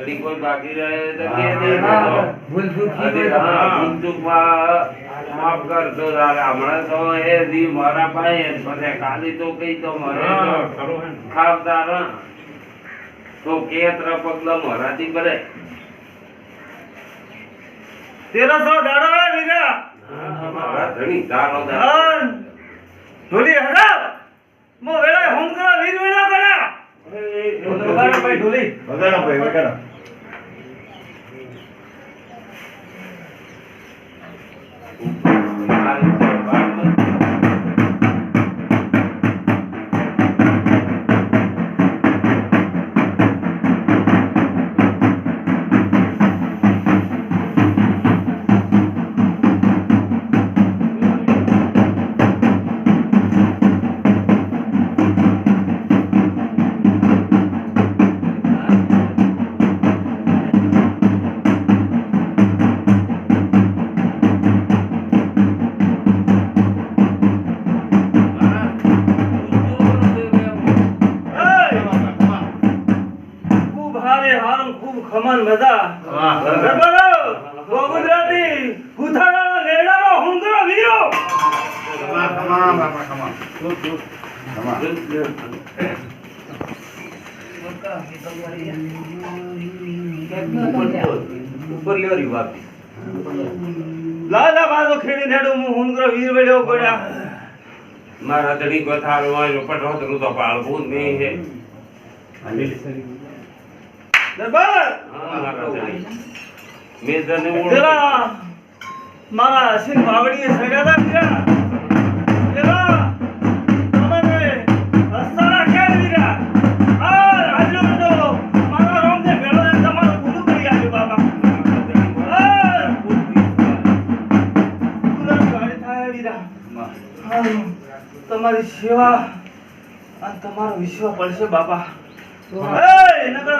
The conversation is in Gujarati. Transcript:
ઘડી કોઈ બાકી રહે તો કે દે. ભૂલ ચૂકી માફ કરજો હમણાં તો એ દી મારા પાસે જ કાલી તો કઈ તો મરે તો ખાવતા ના. પગલા મારાથી ભરે. તેરસો દાડો વીરા મારા ધણી દાડો. ધન ઢોલી હરાવ મો વેળા હોમ કરા વીર વેળા કરા ભાઈ ઢોલી વગાડો ભાઈ વગાડો ખમન મજા વાહ ગરબાનો ગોગુજરાતી ગુથારાનો લેડાનો હુંગરો વીરો. ખમા ખમા બાપા ખમા ખમા ઉપર લ્યો વાપી. લાલા બાજો ખેડી નેડું હું હુંગરો વીર વેળ્યો ગોડા મારા કોઈ થારું હોય પટોતરું તો પાળવું જ નહીં હે. દરબાર? હા, મારા ધણી. મેં તને ઓળખી. મારા સિંહ બાવળીએ સડ્યા વીરા. પેલા તમને હસ્તારા ખેડ વીરા. આ રાજુ મંડો મારા રોમને ભેળો ને તમારું કરી આવ્યું બાબા સેવા અને તમારો વિશ્વ પડશે બાપા. એ નગર